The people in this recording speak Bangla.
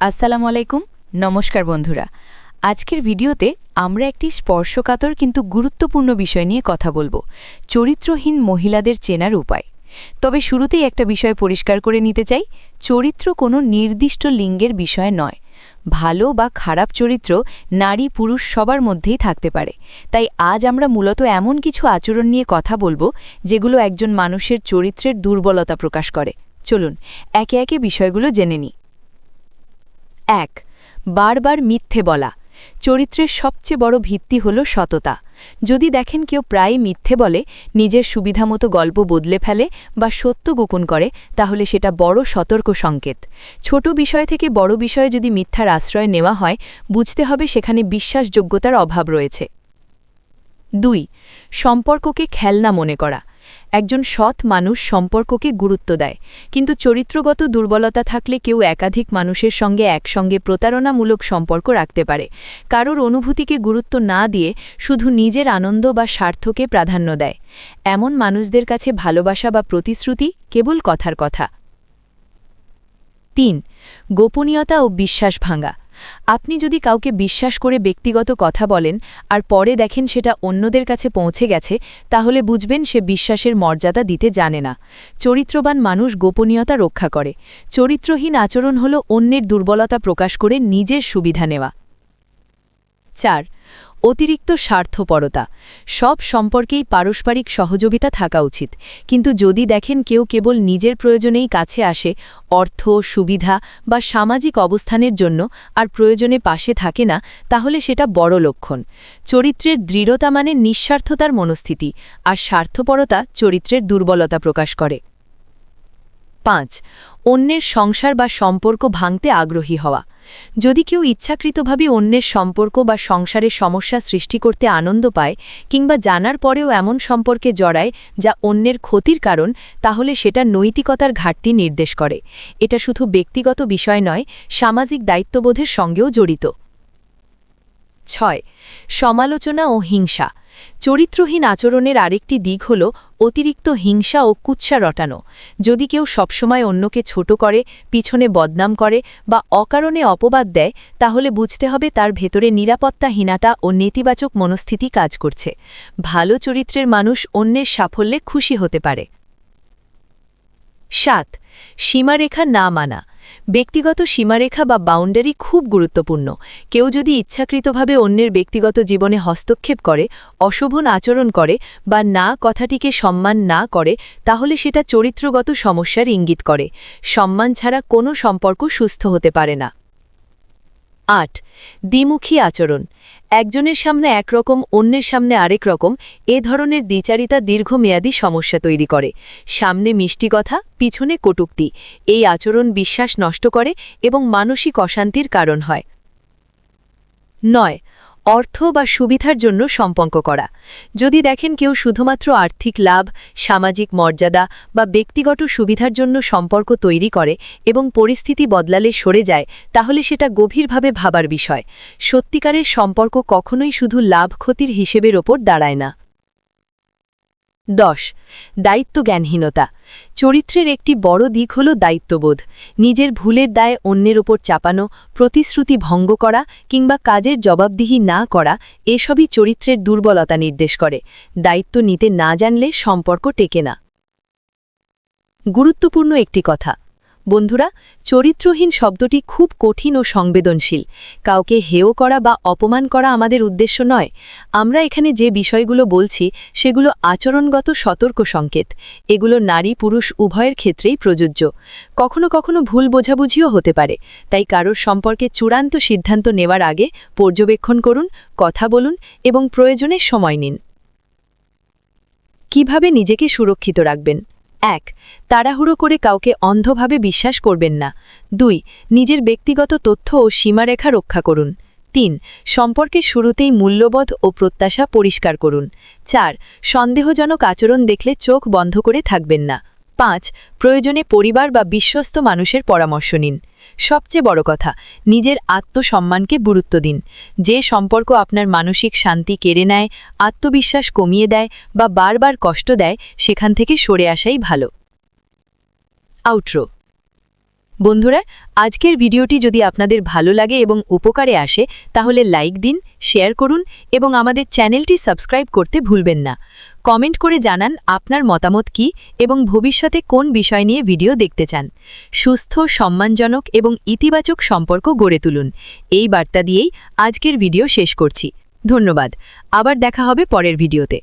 আসসালামু আলাইকুম নমস্কার বন্ধুরা। আজকের ভিডিওতে আমরা একটি স্পর্শকাতর কিন্তু গুরুত্বপূর্ণ বিষয় নিয়ে কথা বলব, চরিত্রহীন মহিলাদের চেনার উপায়। তবে শুরুতেই একটা বিষয় পরিষ্কার করে নিতে চাই, চরিত্র কোনো নির্দিষ্ট লিঙ্গের বিষয় নয়। ভালো বা খারাপ চরিত্র নারী পুরুষ সবার মধ্যেই থাকতে পারে। তাই আজ আমরা মূলত এমন কিছু আচরণ নিয়ে কথা বলব, যেগুলো একজন মানুষের চরিত্রের দুর্বলতা প্রকাশ করে। চলুন, একে একে বিষয়গুলো জেনে নিই। এক, বারবার মিথ্যে বলা। চরিত্রের সবচেয়ে বড় ভিত্তি হল সততা। যদি দেখেন কেউ প্রায় মিথ্যে বলে, নিজের সুবিধামতো গল্প বদলে ফেলে বা সত্য গোপন করে, তাহলে সেটা বড় সতর্ক সংকেত। ছোট বিষয় থেকে বড় বিষয়ে যদি মিথ্যার আশ্রয় নেওয়া হয়, বুঝতে হবে সেখানে বিশ্বাসযোগ্যতার অভাব রয়েছে। দুই, সম্পর্ককে খেলনা মনে করা। একজন সৎ মানুষ সম্পর্ককে গুরুত্ব দেয়। কিন্তু চরিত্রগত দুর্বলতা থাকলে কেউ একাধিক মানুষের সঙ্গে একসঙ্গে প্রতারণামূলক সম্পর্ক রাখতে পারে। কারোর অনুভূতিকে গুরুত্ব না দিয়ে শুধু নিজের আনন্দ বা স্বার্থকে প্রাধান্য দেয়। এমন মানুষদের কাছে ভালোবাসা বা প্রতিশ্রুতি কেবল কথার কথা। তিন, গোপনীয়তা ও বিশ্বাস ভাঙা। আপনি যদি কাউকে বিশ্বাস করে ব্যক্তিগত কথা বলেন আর পরে দেখেন সেটা অন্যদের কাছে পৌঁছে গেছে, তাহলে বুঝবেন সে বিশ্বাসের মর্যাদা দিতে জানে না। চরিত্রবান মানুষ গোপনীয়তা রক্ষা করে। চরিত্রহীন আচরণ হল অন্যের দুর্বলতা প্রকাশ করে নিজের সুবিধা নেওয়া। চার অতিরিক্ত স্বার্থপরতা, সব সম্পর্কেই পারস্পরিক সহযোগিতা থাকা উচিত। কিন্তু যদি দেখেন কেউ কেবল নিজের প্রয়োজনেই কাছে আসে, অর্থ, সুবিধা বা সামাজিক অবস্থানের জন্য আর প্রয়োজনে পাশে থাকে না, তাহলে সেটা বড় লক্ষণ। চরিত্রের দৃঢ়তা মানে নিঃস্বার্থতার মনস্থিতি আর স্বার্থপরতা চরিত্রের দুর্বলতা প্রকাশ করে। পাঁচ, অন্যের সংসার বা সম্পর্ক ভাঙতে আগ্রহী হওয়া। যদি কেউ ইচ্ছাকৃতভাবে অন্যের সম্পর্ক বা সংসারের সমস্যা সৃষ্টি করতে আনন্দ পায় কিংবা জানার পরেও এমন সম্পর্কে জড়ায় যা অন্যের ক্ষতির কারণ, তাহলে সেটা নৈতিকতার ঘাটতি নির্দেশ করে। এটা শুধু ব্যক্তিগত বিষয় নয়, সামাজিক দায়িত্ববোধের সঙ্গেও জড়িত। ছয়, সমালোচনা ও হিংসা। চরিত্রহীন আচরণের আরেকটি দিক হল অতিরিক্ত হিংসা ও কুৎসা রটানো। যদি কেউ সবসময় অন্যকে ছোট করে, পিছনে বদনাম করে বা অকারণে অপবাদ দেয়, তাহলে বুঝতে হবে তার ভেতরে নিরাপত্তাহীনতা ও নেতিবাচক মনস্থিতি কাজ করছে। ভালো চরিত্রের মানুষ অন্যের সাফল্যে খুশি হতে পারে। সাত, সীমারেখা না মানা। ব্যক্তিগত সীমারেখা বা বাউন্ডারি খুব গুরুত্বপূর্ণ। কেউ যদি ইচ্ছাকৃতভাবে অন্যের ব্যক্তিগত জীবনে হস্তক্ষেপ করে, অশোভন আচরণ করে বা না কথাটিকে সম্মান না করে, তাহলে সেটা চরিত্রগত সমস্যার ইঙ্গিত করে। সম্মান ছাড়া কোনো সম্পর্ক সুস্থ হতে পারে না। আট, দ্বিমুখী আচরণ। একজনের সামনে একরকম, অন্যের সামনে আরেক রকম, এ ধরনের দ্বিচারিতা দীর্ঘমেয়াদী সমস্যা তৈরি করে। সামনে মিষ্টি কথা, পিছনে কটুক্তি। এই আচরণ বিশ্বাস নষ্ট করে এবং মানসিক অশান্তির কারণ হয়। নয় অর্থ বা সুবিধার জন্য সম্পর্ক করা। যদি দেখেন কেউ শুধুমাত্র আর্থিক লাভ, সামাজিক মর্যাদা বা ব্যক্তিগত সুবিধার জন্য সম্পর্ক তৈরি করে এবং পরিস্থিতি বদলালে সরে যায়, তাহলে সেটা গভীরভাবে ভাবার বিষয়। সত্যিকারের সম্পর্ক কখনোই শুধু লাভ ক্ষতির হিসেবের ওপর দাঁড়ায় না। দশ, দায়িত্বজ্ঞানহীনতা। চরিত্রের একটি বড় দিক হল দায়িত্ববোধ। নিজের ভুলের দায়ে অন্যের ওপর চাপানো, প্রতিশ্রুতি ভঙ্গ করা কিংবা কাজের জবাবদিহি না করা, এসবই চরিত্রের দুর্বলতা নির্দেশ করে। দায়িত্ব নিতে না জানলে সম্পর্ক টেকে না। গুরুত্বপূর্ণ একটি কথা বন্ধুরা, চরিত্রহীন শব্দটি খুব কঠিন ও সংবেদনশীল। কাউকে হেয় করা বা অপমান করা আমাদের উদ্দেশ্য নয়। আমরা এখানে যে বিষয়গুলো বলছি, সেগুলো আচরণগত সতর্ক সংকেত। এগুলো নারী পুরুষ উভয়ের ক্ষেত্রেই প্রযোজ্য। কখনো কখনো ভুল বোঝাবুঝিও হতে পারে। তাই কারোর সম্পর্কে চূড়ান্ত সিদ্ধান্ত নেওয়ার আগে পর্যবেক্ষণ করুন, কথা বলুন এবং প্রয়োজনে সময় নিন। কীভাবে নিজেকে সুরক্ষিত রাখবেন? এক, তাড়াহুড়ো করে কাউকে অন্ধভাবে বিশ্বাস করবেন না। দুই, নিজের ব্যক্তিগত তথ্য ও সীমারেখা রক্ষা করুন। তিন, সম্পর্কের শুরুতেই মূল্যবোধ ও প্রত্যাশা পরিষ্কার করুন। চার, সন্দেহজনক আচরণ দেখলে চোখ বন্ধ করে থাকবেন না। পাঁচ, প্রয়োজনে পরিবার বা বিশ্বস্ত মানুষের পরামর্শ নিন। সবচেয়ে বড় কথা, নিজের আত্মসম্মানকে গুরুত্ব দিন। যে সম্পর্ক আপনার মানসিক শান্তি কেড়ে নেয়, আত্মবিশ্বাস কমিয়ে দেয় বা বারবার কষ্ট দেয়, সেখান থেকে সরে আসাই ভালো। আউট্রো বন্ধুরা, আজকের ভিডিওটি যদি আপনাদের ভালো লাগে এবং উপকারে আসে, তাহলে লাইক দিন, শেয়ার করুন এবং আমাদের চ্যানেলটি সাবস্ক্রাইব করতে ভুলবেন না। কমেন্ট করে জানান আপনার মতামত কি এবং ভবিষ্যতে কোন বিষয় নিয়ে ভিডিও দেখতে চান। সুস্থ, সম্মানজনক এবং ইতিবাচক সম্পর্ক গড়ে তুলুন। এই বার্তা দিয়েই আজকের ভিডিও শেষ করছি। ধন্যবাদ। আবার দেখা হবে পরের ভিডিওতে।